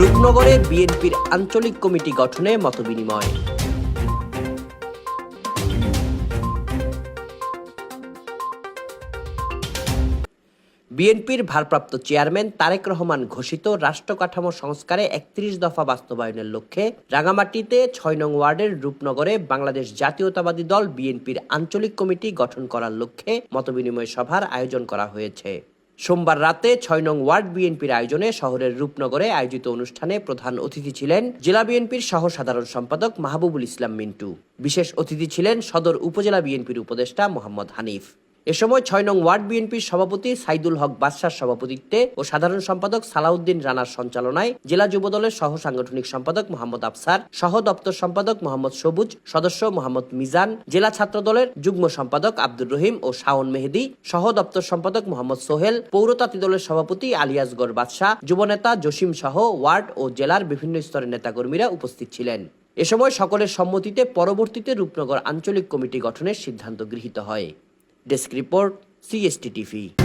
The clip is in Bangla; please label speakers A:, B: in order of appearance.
A: রূপনগরে বিএনপির আঞ্চলিক কমিটি গঠনে মতবিনিময় বিএনপির ভারপ্রাপ্ত চেয়ারম্যান তারেক রহমান ঘোষিত রাষ্ট্র কাঠামো সংস্কারে একত্রিশ দফা বাস্তবায়নের লক্ষ্যে রাঙামাটিতে ছয় নং ওয়ার্ডের রূপনগরে বাংলাদেশ জাতীয়তাবাদী দল বিএনপির আঞ্চলিক কমিটি গঠন করার লক্ষ্যে মতবিনিময় সভার আয়োজন করা হয়েছে। সোমবার রাতে ছয় নং ওয়ার্ড বিএনপির আয়োজনে শহরের রূপনগরে আয়োজিত অনুষ্ঠানে প্রধান অতিথি ছিলেন জেলা বিএনপির সহ সাধারণ সম্পাদক মাহবুবুল ইসলাম মিন্টু। বিশেষ অতিথি ছিলেন সদর উপজেলা বিএনপির উপদেষ্টা মোহাম্মদ হানিফ। এ সময় ছয় নং ওয়ার্ড বিএনপির সভাপতি সাইদুল হক বাদশার সভাপতিত্বে ও সাধারণ সম্পাদক সালাউদ্দিন রানার সঞ্চালনায় জেলা যুবদলের সহ সাংগঠনিক সম্পাদক মোহাম্মদ আফসার, সহ দপ্তর সম্পাদক মোহাম্মদ সবুজ, সদস্য মোহাম্মদ মিজান, জেলা ছাত্র দলের যুগ্ম সম্পাদক আব্দুর রহিম ও শাওন মেহেদি, সহ দপ্তর সম্পাদক মোহাম্মদ সোহেল পৌরতাতি দলের সভাপতি আলিয়াসগড় বাদশাহ যুবনেতা জসিম সহ ওয়ার্ড ও জেলার বিভিন্ন স্তরের নেতাকর্মীরা উপস্থিত ছিলেন। এ সময় সকলের সম্মতিতে পরবর্তীতে রূপনগর আঞ্চলিক কমিটি গঠনের সিদ্ধান্ত গৃহীত হয়। Desk report C S T T